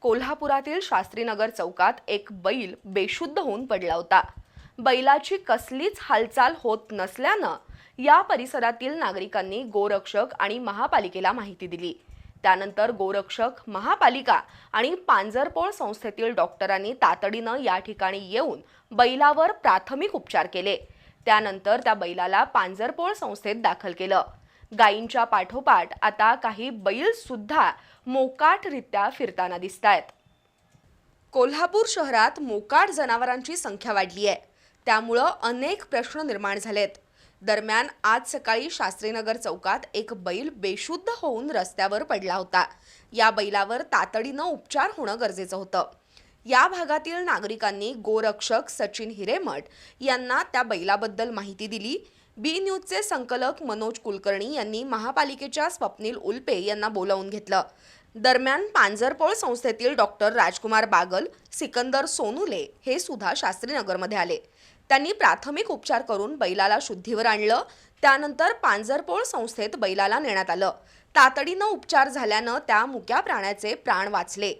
कोल्हापुरातील शास्त्रीनगर चौकात एक बैल बेशुद्ध होऊन पडला होता. बैलाची कसलीच हालचाल होत नसल्यानं या परिसरातील नागरिकांनी गोरक्षक आणि महापालिकेला माहिती दिली. त्यानंतर गोरक्षक महापालिका आणि पांजरपोळ संस्थेतील डॉक्टरांनी तातडीनं या ठिकाणी येऊन बैलावर प्राथमिक उपचार केले. त्यानंतर त्या बैलाला पांजरपोळ संस्थेत दाखल केलं. गायींच्या पाठोपाठ आता काही बैल सुद्धा मोकाटरित्या फिरताना दिसत आहेत कोल्हापूर शहरात मोकाट जनावरांची संख्या वाढली आहे. त्यामुळं अनेक प्रश्न निर्माण झालेत. दरम्यान आज सकाळी शास्त्रीनगर चौकात एक बैल बेशुद्ध होऊन रस्त्यावर पडला होता. या बैलावर तातडीनं उपचार होणं गरजेचं होतं. या भागातील नागरिकांनी गोरक्षक सचिन हिरेमठ यांना त्या बैलाबद्दल माहिती दिली. बी न्यूजचे संकलक मनोज कुलकर्णी यांनी महापालिकेच्या स्वप्नील उल्पे यांना बोलावून घेतलं. दरम्यान पांजरपोळ संस्थेतील डॉक्टर राजकुमार बागल सिकंदर सोनुले हे सुद्धा शास्त्रीनगरमध्ये आले. त्यांनी प्राथमिक उपचार करून बैलाला शुद्धीवर आणलं. त्यानंतर पांजरपोळ संस्थेत बैलाला नेण्यात आलं. तातडीनं उपचार झाल्यानं त्या मुक्या प्राण्याचे प्राण वाचले.